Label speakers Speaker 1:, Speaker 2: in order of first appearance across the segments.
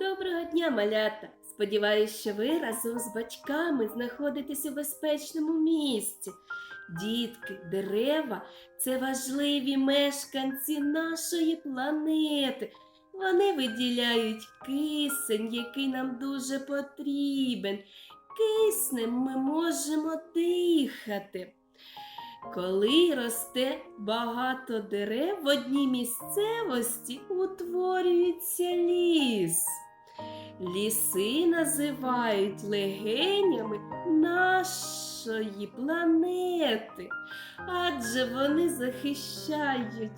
Speaker 1: Доброго дня, малята! Сподіваюсь, що ви разом з батьками знаходитесь у безпечному місці. Дітки, дерева це важливі мешканці нашої планети. Вони виділяють кисень, який нам дуже потрібен. Киснем ми можемо дихати. Коли росте багато дерев в одній місцевості, утворюється ліс. Ліси називають легенями нашої планети, адже вони захищають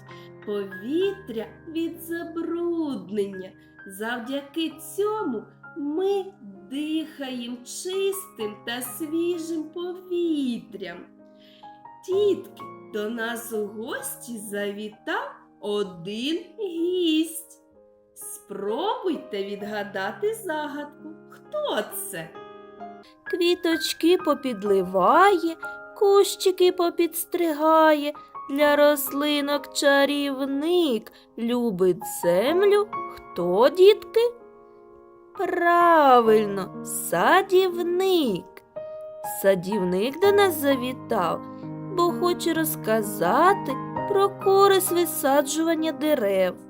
Speaker 1: повітря від забруднення. Завдяки цьому ми дихаємо чистим та свіжим повітрям. Тітки, до нас у гості завітав один гість. Спробуйте відгадати загадку. Хто це? Квіточки попідливає, кущики попідстригає, для рослинок чарівник любить землю. Хто, дітки? Правильно, садівник. Садівник до нас завітав, бо хоче розказати про користь висаджування дерев.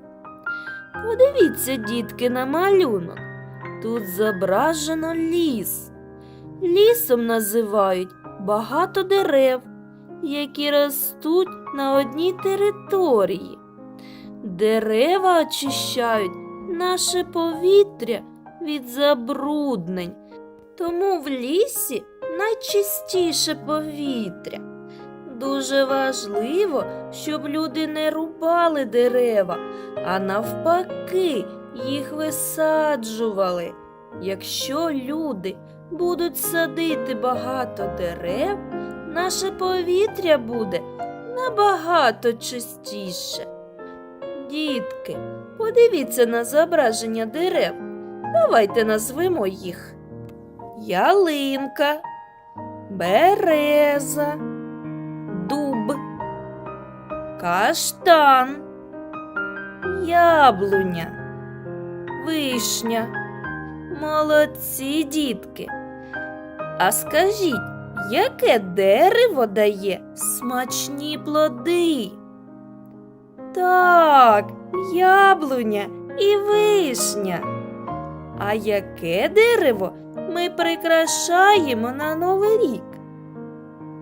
Speaker 1: Подивіться, дітки, на малюнок. Тут зображено ліс. Лісом називають багато дерев, які ростуть на одній території. Дерева очищають наше повітря від забруднень, тому в лісі найчистіше повітря. Дуже важливо, щоб люди не рубали дерева, а навпаки, їх висаджували. Якщо люди будуть садити багато дерев, наше повітря буде набагато чистіше. Дітки, подивіться на зображення дерев. Давайте назвемо їх. Ялинка, береза, каштан, яблуня, вишня. Молодці дітки. А скажіть, яке дерево дає смачні плоди? Так, яблуня і вишня. А яке дерево ми прикрашаємо на Новий рік?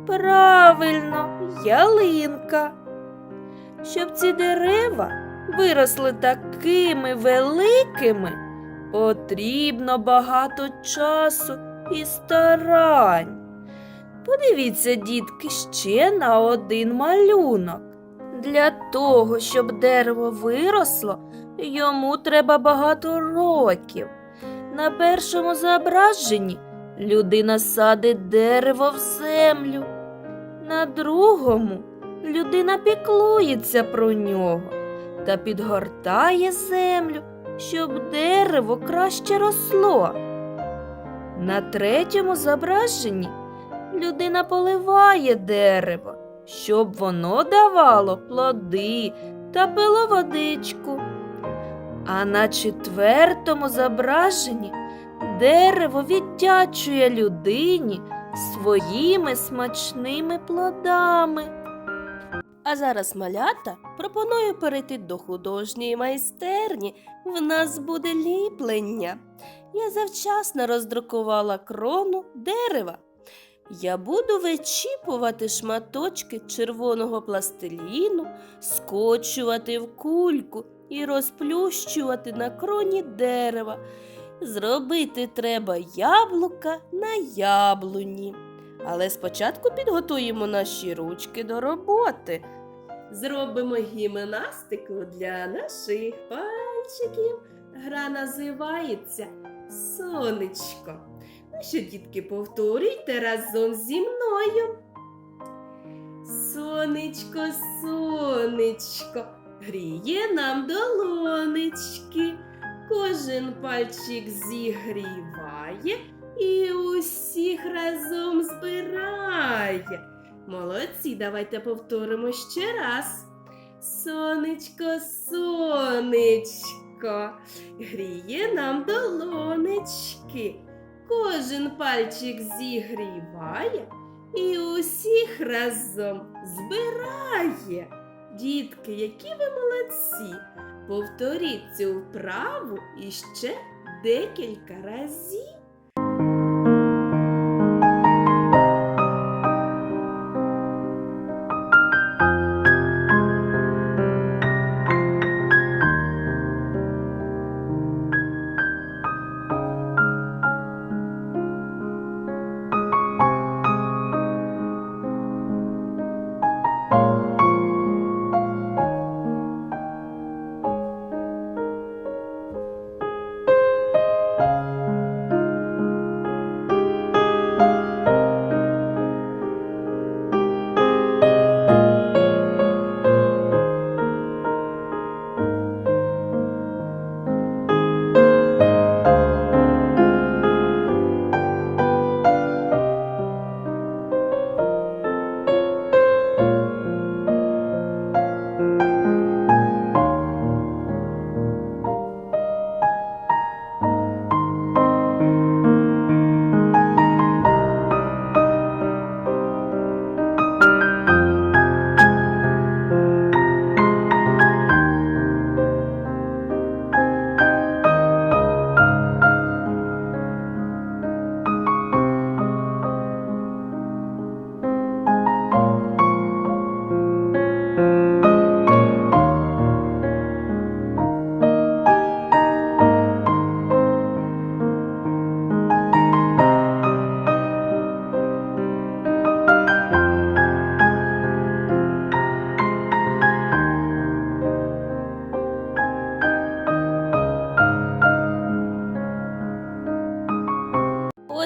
Speaker 1: Правильно, ялинка. Щоб ці дерева виросли такими великими, потрібно багато часу і старань. Подивіться, дітки, ще на один малюнок. Для того, щоб дерево виросло, йому треба багато років. На першому зображенні людина садить дерево в землю, на другому людина піклується про нього та підгортає землю, щоб дерево краще росло. На третьому зображенні людина поливає дерево, щоб воно давало плоди та пило водичку. А на четвертому зображенні дерево віддячує людині своїми смачними плодами. А зараз малята пропоную перейти до художньої майстерні. В нас буде ліплення. Я завчасно роздрукувала крону дерева. Я буду вичіпувати шматочки червоного пластиліну, скочувати в кульку і розплющувати на кроні дерева. Зробити треба яблука на яблуні. Але спочатку підготуємо наші ручки до роботи. Зробимо гімнастику для наших пальчиків. Гра називається Сонечко. Ну що, дітки, повторюйте разом зі мною. Сонечко, сонечко, гріє нам долонечки. Кожен пальчик зігріває і усіх разом збирає. Молодці, давайте повторимо ще раз. Сонечко, сонечко,
Speaker 2: гріє нам долонечки. Кожен пальчик зігріває і усіх разом збирає. Дітки, які ви молодці! Повторіть цю вправу іще декілька разів.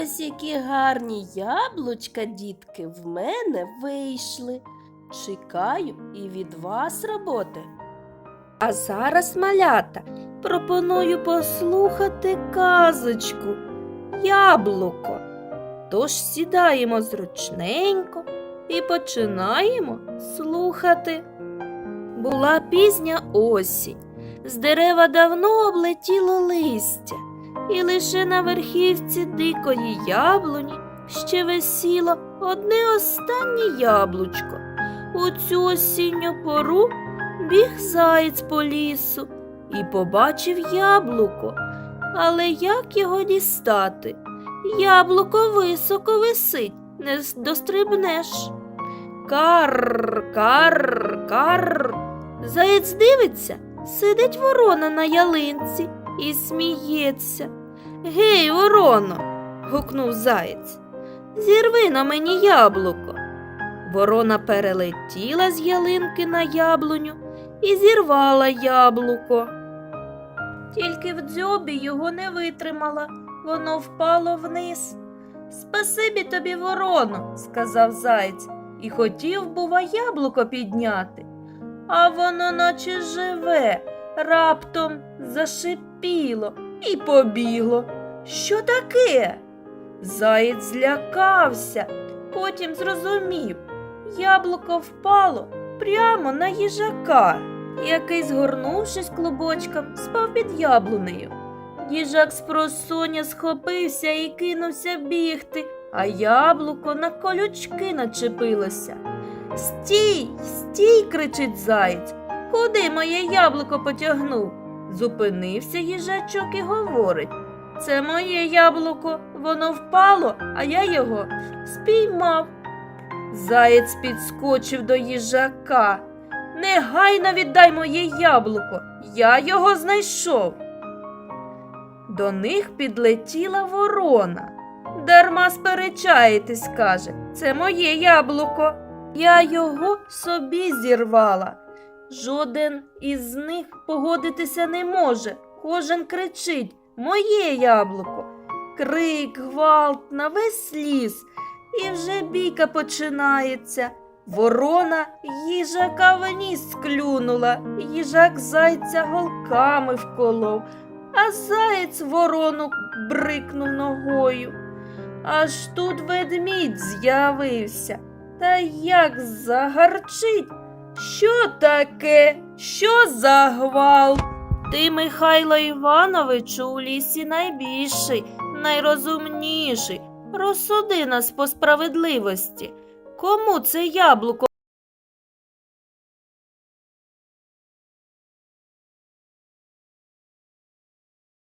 Speaker 2: Ось які гарні яблучка, дітки, в мене вийшли. Чекаю і від вас роботи. А зараз, малята, пропоную послухати казочку Яблуко. Тож сідаємо зручненько і починаємо слухати. Була пізня осінь, з дерева давно облетіло листя і лише на верхівці дикої яблуні ще висіло одне останнє яблучко. У цю осінню пору біг заєць по лісу і побачив яблуко. Але як його дістати? Яблуко високо висить, не дострибнеш. Карр, карр, карр. Заєць дивиться, сидить ворона на ялинці і сміється. Гей, вороно. гукнув заєць. Зірви на мені яблуко. Ворона перелетіла з ялинки на яблуню і зірвала яблуко. Тільки в дзьобі його не витримала, воно впало вниз. Спасибі тобі, вороно, сказав заєць, і хотів, бува, яблуко підняти. А воно наче живе, раптом зашипіло і побігло. Що таке? Заєць злякався, потім зрозумів. Яблуко впало прямо на їжака, який, згорнувшись клубочком, спав під яблунею. Їжак з просоння схопився і кинувся бігти, а яблуко на колючки начепилося. Стій, стій, кричить заєць. Куди моє яблуко потягнув? Зупинився їжачок і говорить. Це моє яблуко, воно впало, а я його спіймав. Заєць підскочив до їжака. Негайно віддай моє яблуко, я його знайшов. До них підлетіла ворона. Дарма сперечаєтесь, каже, це моє яблуко. Я його собі зірвала. Жоден із них погодитися не може. Кожен кричить Моє яблуко. Крик, гвалт на весь ліс. І вже бійка починається. Ворона їжака в ніс склюнула, їжак зайця голками вколов, а заєць ворону брикнув ногою. Аж тут ведмідь з'явився. Та як загарчить? Що таке? Що за гвалт? Ти, Михайло Івановичу, у лісі найбільший, найрозумніший. Розсуди нас по справедливості. Кому це яблуко